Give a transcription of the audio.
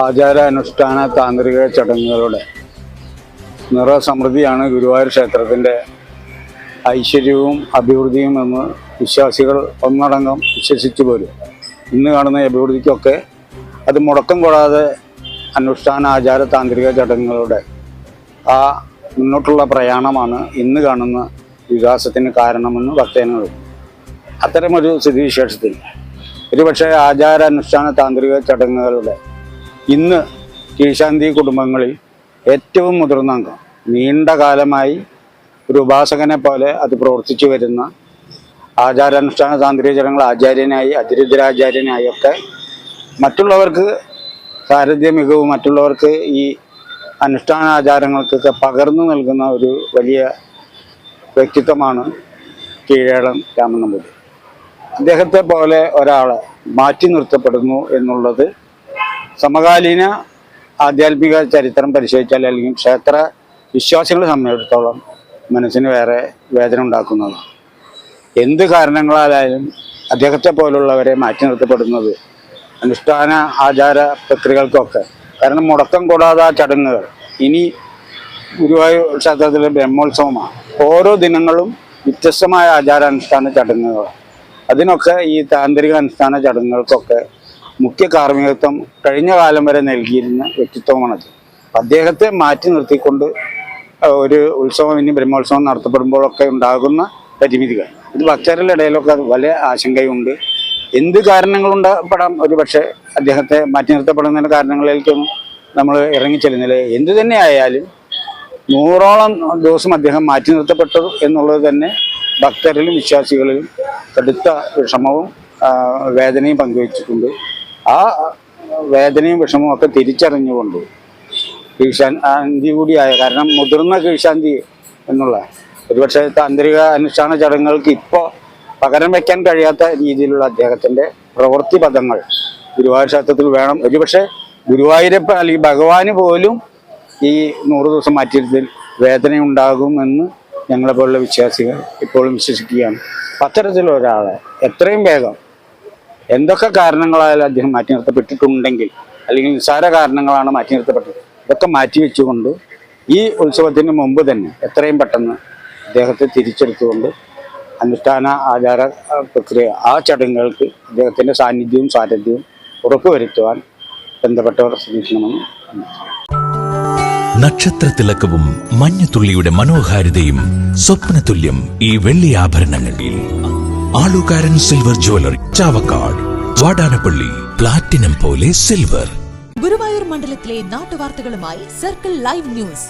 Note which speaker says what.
Speaker 1: ആചാര അനുഷ്ഠാന താന്ത്രിക ചടങ്ങുകളുടെ നിറസമൃദ്ധിയാണ് ഗുരുവായൂർ ക്ഷേത്രത്തിന്റെ ഐശ്വര്യവും അഭിവൃദ്ധിയും എന്ന് വിശ്വാസികൾ ഒന്നടങ്കം വിശ്വസിച്ചു പോരും. ഇന്ന് കാണുന്ന അഭിവൃദ്ധിക്കൊക്കെ അത് മുടക്കം കൂടാതെ അനുഷ്ഠാന ആചാര താന്ത്രിക ചടങ്ങുകളുടെ ആ മുന്നോട്ടുള്ള പ്രയാണമാണ് ഇന്ന് കാണുന്ന വികാസത്തിന് കാരണമെന്ന് ഭക്തജനങ്ങൾ അത്തരമൊരു സ്ഥിതിവിശേഷത്തിൽ. ഒരുപക്ഷെ ആചാര അനുഷ്ഠാന താന്ത്രിക ചടങ്ങുകളുടെ ഇന്ന് കീഴ്ശാന്തി കുടുംബങ്ങളിൽ ഏറ്റവും മുതിർന്ന അംഗം നീണ്ട കാലമായി ഒരു ഉപാസകനെ പോലെ അത് പ്രവർത്തിച്ചു വരുന്ന ആചാരാനുഷ്ഠാന താന്ത്രിക ചടങ്ങുകൾ ആചാര്യനായി അതിരുദ്രാചാര്യനായി ഒക്കെ മറ്റുള്ളവർക്ക് സാരഥ്യ മികവ് മറ്റുള്ളവർക്ക് ഈ അനുഷ്ഠാന ആചാരങ്ങൾക്കൊക്കെ പകർന്നു നൽകുന്ന ഒരു വലിയ വ്യക്തിത്വമാണ് കീഴേളം രാമനമ്പൂതി അദ്ദേഹത്തെ പോലെ ഒരാൾ മാറ്റി നിർത്തപ്പെടുന്നു എന്നുള്ളത് സമകാലീന ആധ്യാത്മിക ചരിത്രം പരിശോധിച്ചാൽ അല്ലെങ്കിൽ ക്ഷേത്ര വിശ്വാസികളെ സംബന്ധിച്ചിടത്തോളം മനസ്സിന് വേറെ വേദന ഉണ്ടാക്കുന്നത്. എന്ത് കാരണങ്ങളാലായാലും അദ്ദേഹത്തെ പോലുള്ളവരെ മാറ്റി നിർത്തപ്പെടുന്നത് അനുഷ്ഠാന ആചാര പ്രക്രിയകൾക്കൊക്കെ. കാരണം മുടക്കം കൂടാതെ ചടങ്ങുകൾ ഇനി ഗുരുവായൂർ ക്ഷേത്രത്തിലെ ബ്രഹ്മോത്സവമാണ്. ഓരോ ദിനങ്ങളും വ്യത്യസ്തമായ ആചാരാനുഷ്ഠാന ചടങ്ങുകൾ അതിനൊക്കെ ഈ താന്ത്രിക അനുഷ്ഠാന ചടങ്ങുകൾക്കൊക്കെ മുഖ്യ കാർമ്മികത്വം കഴിഞ്ഞ കാലം വരെ നൽകിയിരുന്ന വ്യക്തിത്വമാണത്. അദ്ദേഹത്തെ മാറ്റി നിർത്തിക്കൊണ്ട് ഒരു ഉത്സവം ഇനി ബ്രഹ്മോത്സവം നടത്തപ്പെടുമ്പോഴൊക്കെ ഉണ്ടാകുന്ന പരിമിതികൾ. ഇത് ഭക്തരുടെ ഇടയിലൊക്കെ വലിയ ആശങ്കയുണ്ട്. എന്ത് കാരണങ്ങളുണ്ടാപ്പെടാം? ഒരു പക്ഷേ അദ്ദേഹത്തെ മാറ്റി നിർത്തപ്പെടുന്നതിന് കാരണങ്ങളിലേക്കൊന്നും നമ്മൾ ഇറങ്ങിച്ചെല്ലുന്നില്ല എന്തു തന്നെ ആയാലും നൂറോളം ദിവസം അദ്ദേഹം മാറ്റി നിർത്തപ്പെട്ടു എന്നുള്ളത് തന്നെ ഭക്തരിലും വിശ്വാസികളിലും കടുത്ത വിഷമവും വേദനയും പങ്കുവച്ചിട്ടുണ്ട്. ആ വേദനയും വിഷമവും ഒക്കെ തിരിച്ചറിഞ്ഞുകൊണ്ട് കീഴ്ശാന്തി കൂടിയായ കാരണം മുതിർന്ന കീഴ്ശാന്തി എന്നുള്ള ഒരുപക്ഷെ താന്ത്രിക അനുഷ്ഠാന ചടങ്ങുകൾക്ക് ഇപ്പോൾ പകരം വയ്ക്കാൻ കഴിയാത്ത രീതിയിലുള്ള അദ്ദേഹത്തിന്റെ പ്രവൃത്തി പദങ്ങൾ ഗുരുവായൂർ വേണം. ഒരുപക്ഷെ ഗുരുവായൂരപ്പ അല്ലെങ്കിൽ ഭഗവാന് പോലും ഈ നൂറ് ദിവസം മാറ്റിയിരുത്തിൽ വേദനയുണ്ടാകുമെന്ന് ഞങ്ങളെപ്പോലുള്ള വിശ്വാസികൾ ഇപ്പോഴും വിശ്വസിക്കുകയാണ്. അത്തരത്തിലൊരാളെ എത്രയും വേഗം എന്തൊക്കെ കാരണങ്ങളായാലും അദ്ദേഹം മാറ്റി നിർത്തപ്പെട്ടിട്ടുണ്ടെങ്കിൽ അല്ലെങ്കിൽ നിസ്സാര കാരണങ്ങളാണ് മാറ്റി നിർത്തപ്പെട്ടത് ഇതൊക്കെ മാറ്റി വെച്ചുകൊണ്ട് ഈ ഉത്സവത്തിന് മുമ്പ് തന്നെ എത്രയും പെട്ടെന്ന് അദ്ദേഹത്തെ തിരിച്ചെടുത്തുകൊണ്ട് അനുഷ്ഠാന ആചാര പ്രക്രിയ ആ ചടങ്ങുകൾക്ക് അദ്ദേഹത്തിന്റെ സാന്നിധ്യവും സാന്നിധ്യവും ഉറപ്പുവരുത്തുവാൻ ബന്ധപ്പെട്ടവർ ശ്രമിക്കണമെന്ന് നക്ഷത്ര
Speaker 2: നക്ഷത്രത്തിലക്കവും മഞ്ഞത്തുള്ളിയുടെ മനോഹാരിതയും സ്വപ്നതുല്യം ഈ വെള്ളി ആഭരണങ്ങളിൽ. ആളുകാരൻ silver jewellery Chavakkad Vadanappally platinum പോലെ സിൽവർ
Speaker 3: ഗുരുവായൂർ മണ്ഡലത്തിലെ നാട്ടുവാർത്തകളുമായി സർക്കിൾ ലൈവ് ന്യൂസ്